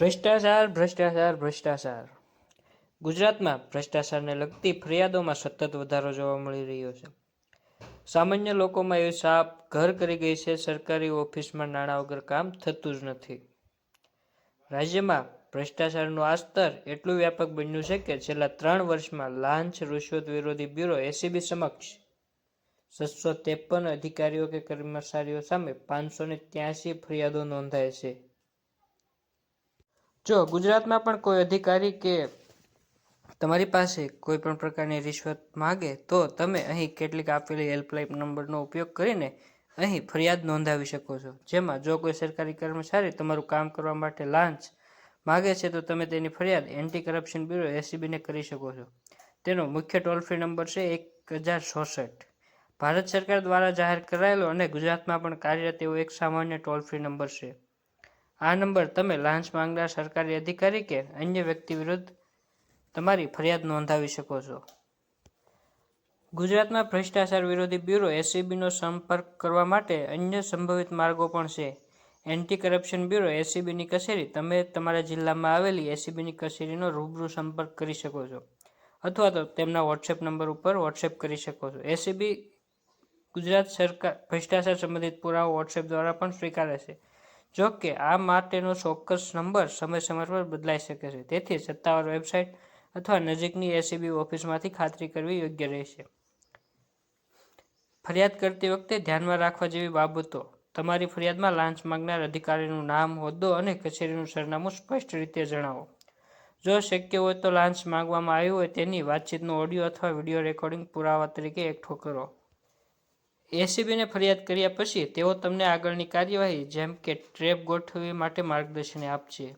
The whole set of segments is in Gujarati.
ભ્રષ્ટાચાર ભ્રષ્ટાચાર ભ્રષ્ટાચાર. ગુજરાતમાં ભ્રષ્ટાચારને લગતી ફરિયાદોમાં સતત વધારો જોવા મળી રહ્યો છે. સામાન્ય લોકોમાં એવી સાપ ઘર કરી ગઈ છે, સરકારી ઓફિસમાં નાણાં વગર કામ થતું જ નથી. રાજ્યમાં ભ્રષ્ટાચારનું આ સ્તર એટલું વ્યાપક બન્યું છે કે છેલ્લા ત્રણ વર્ષમાં લાંચ રૂશ્વત વિરોધી બ્યુરો એસીબી સમક્ષ છસો ત્રેપન અધિકારીઓ કે કર્મચારીઓ સામે પાંચસો ને ત્યાસી ફરિયાદો નોંધાય છે. જો, ગુજરાતમાં પણ કોઈ અધિકારી કે તમારી પાસે કોઈ પણ પ્રકારની રિશ્વત માગે, તો તમે અહીં કેટલીક આપેલી હેલ્પલાઇન નંબરનો ઉપયોગ કરીને અહીં ફરિયાદ નોંધાવી શકો છો. જેમાં જો કોઈ સરકારી કર્મચારી તમારું કામ કરવા માટે લાંચ માગે છે, તો તમે તેની ફરિયાદ એન્ટી કરપ્શન બ્યુરો એસીબીને કરી શકો છો. તેનો મુખ્ય ટોલ ફ્રી નંબર છે એક હજાર ચોસઠ ભારત સરકાર દ્વારા જાહેર કરાયેલો અને ગુજરાતમાં પણ કાર્યરત એવો એક સામાન્ય ટોલ ફ્રી નંબર છે. આ નંબર તમે લાંચ માંગનાર સરકારી અધિકારી કે અન્ય વ્યક્તિ વિરુદ્ધ તમારી ફરિયાદ નોંધાવી શકો છો. ગુજરાતમાં ભ્રષ્ટાચાર વિરોધી બ્યુરો એસીબીનો સંપર્ક કરવા માટે અન્ય સંભવિત માર્ગો પણ છે. એન્ટી કરપ્શન બ્યુરો એસીબીની કચેરી, તમે તમારા જિલ્લામાં આવેલી એસીબીની કચેરીનો રૂબરૂ સંપર્ક કરી શકો છો. અથવા તો તેમના વોટ્સએપ નંબર ઉપર વોટ્સએપ કરી શકો છો. એસીબી ગુજરાત સરકાર, ભ્રષ્ટાચાર સંબંધિત પુરાવો વોટ્સએપ દ્વારા પણ સ્વીકારે છે. જો કે આ માટેનો ચોક્કસ નંબર સમય સમય પર બદલાઈ શકે છે. તેથી સત્તાવાર વેબસાઇટ અથવા નજીકની એસીબી ઓફિસમાંથી ખાતરી કરવી યોગ્ય રહેશે. ફરિયાદ કરતી વખતે ધ્યાનમાં રાખવા જેવી બાબતો. તમારી ફરિયાદમાં લાંચ માંગનાર અધિકારીનું નામ, હોદ્દો અને કચેરીનું સરનામું સ્પષ્ટ રીતે જણાવો. જો શક્ય હોય તો લાંચ માંગવામાં આવ્યું હોય તેની વાતચીતનો ઓડિયો અથવા વીડિયો રેકોર્ડિંગ પુરાવા તરીકે એકઠો કરો. એસીબીને ફરિયાદ કર્યા પછી તેઓ તમને આગળની કાર્યવાહી, જેમ કે ટ્રેપ ગોઠવવી માટે માર્ગદર્શન આપશે.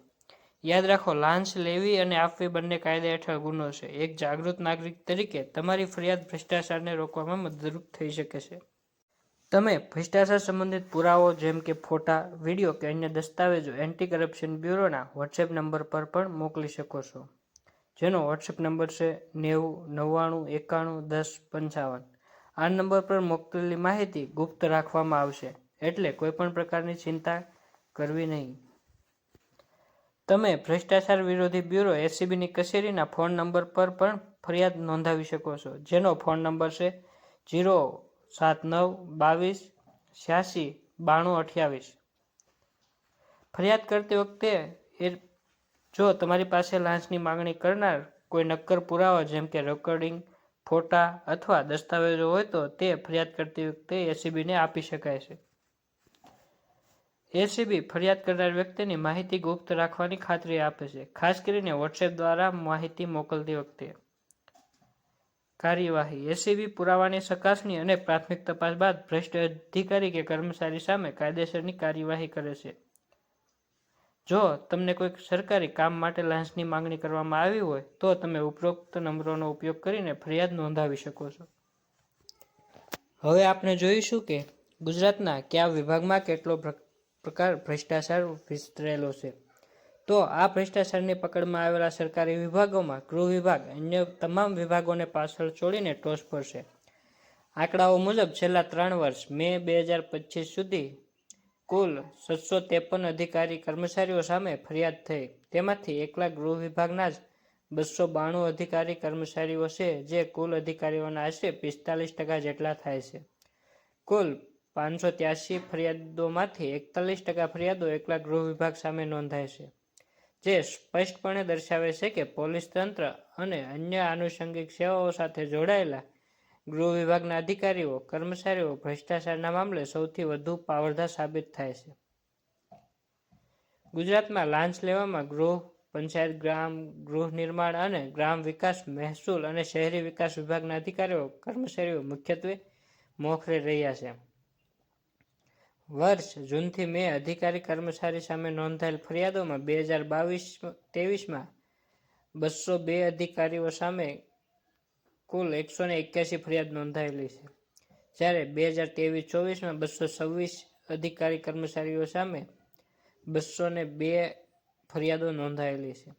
યાદ રાખો, લાંચ લેવી અને આપવી બંને કાયદા હેઠળ ગુનો છે. એક જાગૃત નાગરિક તરીકે તમારી ફરિયાદ ભ્રષ્ટાચારને રોકવામાં મદદરૂપ થઈ શકે છે. તમે ભ્રષ્ટાચાર સંબંધિત પુરાવો, જેમ કે ફોટા, વીડિયો કે અન્ય દસ્તાવેજો એન્ટી કરપ્શન બ્યુરોના વોટ્સએપ નંબર પર પણ મોકલી શકો છો. જેનો વોટ્સએપ નંબર છે નેવું, નવ્વાણું, એકાણું, દસ, પંચાવન. આ નંબર પર મોકલેલી માહિતી ગુપ્ત રાખવામાં આવશે, એટલે કોઈ પણ પ્રકારની ચિંતા કરવી નહીં. તમે ભ્રષ્ટાચાર વિરોધી બ્યુરો એસીબીની કચેરીના ફોન નંબર પર પણ ફરિયાદ નોંધાવી શકો છો, જેનો ફોન નંબર છે જીરો સાત નવ બાવીસ છ્યાસી બાણું અઠ્યાવીસ. ફરિયાદ કરતી વખતે એ જો તમારી પાસે લાંચની માંગણી કરનાર કોઈ નક્કર પુરાવા જેમ કે રેકોર્ડિંગ ફોટા અથવા દસ્તાવેજો હોય તો તે ફરિયાદ કરતી વખતે એસીબીને આપી શકાય છે. એસીબી ફરિયાદ કરનાર વ્યક્તિની માહિતી ગુપ્ત રાખવાની ખાતરી આપે છે, ખાસ કરીને વોટ્સએપ દ્વારા માહિતી મોકલતી વખતે. કાર્યવાહી. એસીબી પુરાવાની ચકાસણી અને પ્રાથમિક તપાસ બાદ ભ્રષ્ટ અધિકારી કે કર્મચારી સામે કાયદેસરની કાર્યવાહી કરે છે. જો તમને કોઈક સરકારી કામ માટે લાંચની માંગણી કરવામાં આવી હોય, તો તમે ઉપરોક્ત નંબરોનો ઉપયોગ કરીને ફરિયાદ નોંધાવી શકો છો. હવે આપણે જોઈશું કે ગુજરાતના કયા વિભાગમાં કેટલો પ્રકાર ભ્રષ્ટાચાર વિસ્તરેલો છે. તો આ ભ્રષ્ટાચારની પકડમાં આવેલા સરકારી વિભાગોમાં ગૃહ વિભાગ અન્ય તમામ વિભાગોને પાછળ છોડીને ટોચ પર છે. આંકડાઓ મુજબ છેલ્લા ત્રણ વર્ષ મે બે હજાર પચીસ સુધી કુલ સાતસો ત્રેપન અધિકારી કર્મચારીઓ સામે ફરિયાદ થઈ. તેમાંથી એકલા ગૃહ વિભાગના જ બસો બાણું અધિકારી કર્મચારીઓ છે, જે કુલ અધિકારીઓના આશરે પિસ્તાલીસ ટકા જેટલા થાય છે. કુલ પાંચસો ત્યાસી ફરિયાદોમાંથી એકતાલીસ ટકા ફરિયાદો એકલા ગૃહ વિભાગ સામે નોંધાય છે, જે સ્પષ્ટપણે દર્શાવે છે કે પોલીસ તંત્ર અને અન્ય આનુષંગિક સેવાઓ સાથે જોડાયેલા ગૃહ વિભાગના અધિકારીઓ, કર્મચારીઓ, ભ્રષ્ટાચારના મામલે સૌથી વધુ પાવરધા સાબિત થાય છે. ગુજરાતમાં લાંચ લેવામાં ગૃહ, પંચાયત, ગ્રામ, ગૃહ નિર્માણ અને ગ્રામ વિકાસ, મહેસૂલ અને શહેરી વિકાસ વિભાગના અધિકારીઓ, કર્મચારીઓ મુખ્યત્વે મોખરે રહ્યા છે. વર્ષ જૂનથી મે અધિકારી કર્મચારી સામે નોંધાયેલ ફરિયાદોમાં બે હજાર બાવીસ, ત્રેવીસમાં બસો બે અધિકારીઓ સામે કુલ એકસો ને એક્યાસી ફરિયાદ નોંધાયેલી છે. જ્યારે બે હજાર ત્રેવીસ ચોવીસમાં બસો છવ્વીસ અધિકારી કર્મચારીઓ સામે બસો ને બે ફરિયાદો નોંધાયેલી છે.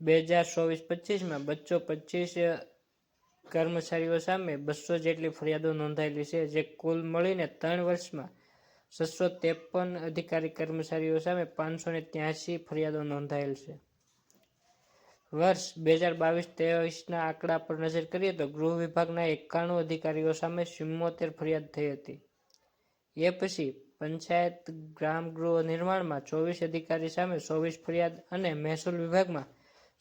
બે હજાર ચોવીસ પચીસમાં બસો પચીસ કર્મચારીઓ સામે બસો જેટલી ફરિયાદો નોંધાયેલી છે, જે કુલ મળીને ત્રણ વર્ષમાં છસો ત્રેપન અધિકારી કર્મચારીઓ સામે પાંચસો ને ત્યાસી ફરિયાદો નોંધાયેલ છે. વર્ષ બે હજાર બાવીસ ત્રેવીસના આંકડા પર નજર કરીએ તો ગૃહ વિભાગના એકાણું અધિકારીઓ સામે ચુમ્મોતેર ફરિયાદ થઈ હતી. એ પછી પંચાયત ગ્રામ ગૃહ નિર્માણમાં ચોવીસ અધિકારી સામે ચોવીસ ફરિયાદ અને મહેસૂલ વિભાગમાં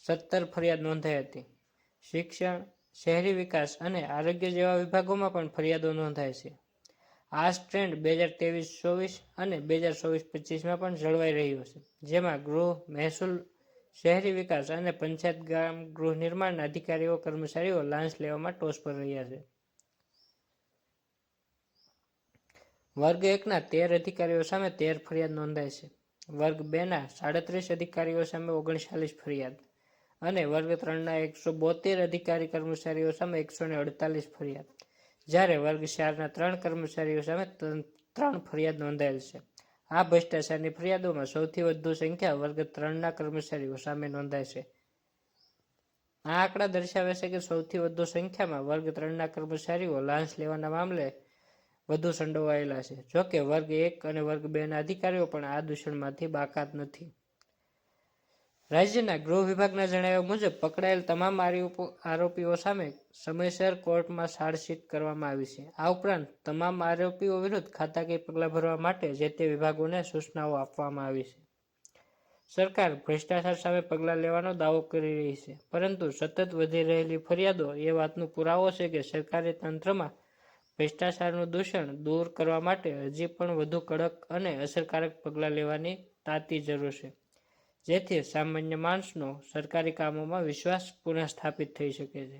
સત્તર ફરિયાદ નોંધાઈ હતી. શિક્ષણ, શહેરી વિકાસ અને આરોગ્ય જેવા વિભાગોમાં પણ ફરિયાદો નોંધાય છે. આ ટ્રેન્ડ બે હજાર ત્રેવીસ ચોવીસ અને બે હજાર ચોવીસ પચીસમાં પણ જળવાઈ રહ્યો છે, જેમાં ગૃહ, મહેસૂલ શહેરી વિકાસ અને પંચાયત ગ્રામ ગૃહ નિર્માણના અધિકારીઓ, કર્મચારીઓ લાંચ લેવામાં ટોચ પર રહ્યા છે. વર્ગ એકના તેર અધિકારીઓ સામે તેર ફરિયાદ નોંધાય છે. વર્ગ બેના સાડત્રીસ અધિકારીઓ સામે ઓગણચાલીસ ફરિયાદ અને વર્ગ ત્રણના એકસો બોતેર અધિકારી કર્મચારીઓ સામે એકસો ને અડતાલીસ ફરિયાદ. જ્યારે વર્ગ ચારના ત્રણ કર્મચારીઓ સામે ત્રણ ફરિયાદ નોંધાયેલ છે. આ ભ્રષ્ટાચારની ફરિયાદોમાં સૌથી વધુ સંખ્યા વર્ગ ત્રણના કર્મચારીઓ સામે નોંધાય છે. આ આંકડા દર્શાવે છે કે સૌથી વધુ સંખ્યામાં વર્ગ ત્રણના કર્મચારીઓ લાંચ લેવાના મામલે વધુ સંડોવાયેલા છે. જોકે વર્ગ એક અને વર્ગ બેના અધિકારીઓ પણ આ દૂષણમાંથી બાકાત નથી. રાજ્યના ગૃહ વિભાગના જણાવ્યા મુજબ પકડાયેલ તમામ આરોપો- આરોપીઓ સામે સમયસર કોર્ટમાં ચાર્જશીટ કરવામાં આવી છે. આ ઉપરાંત તમામ આરોપીઓ વિરુદ્ધ ખાતાકીય પગલાં ભરવા માટે જે તે વિભાગોને સૂચનાઓ આપવામાં આવી છે. સરકાર ભ્રષ્ટાચાર સામે પગલાં લેવાનો દાવો કરી રહી છે, પરંતુ સતત વધી રહેલી ફરિયાદો એ વાતનો પુરાવો છે કે સરકારી તંત્રમાં ભ્રષ્ટાચારનું દૂષણ દૂર કરવા માટે હજી પણ વધુ કડક અને અસરકારક પગલાં લેવાની તાતી જરૂર છે. જેથી સામાન્ય માણસનો સરકારી કામોમાં વિશ્વાસ પુનઃસ્થાપિત થઈ શકે છે.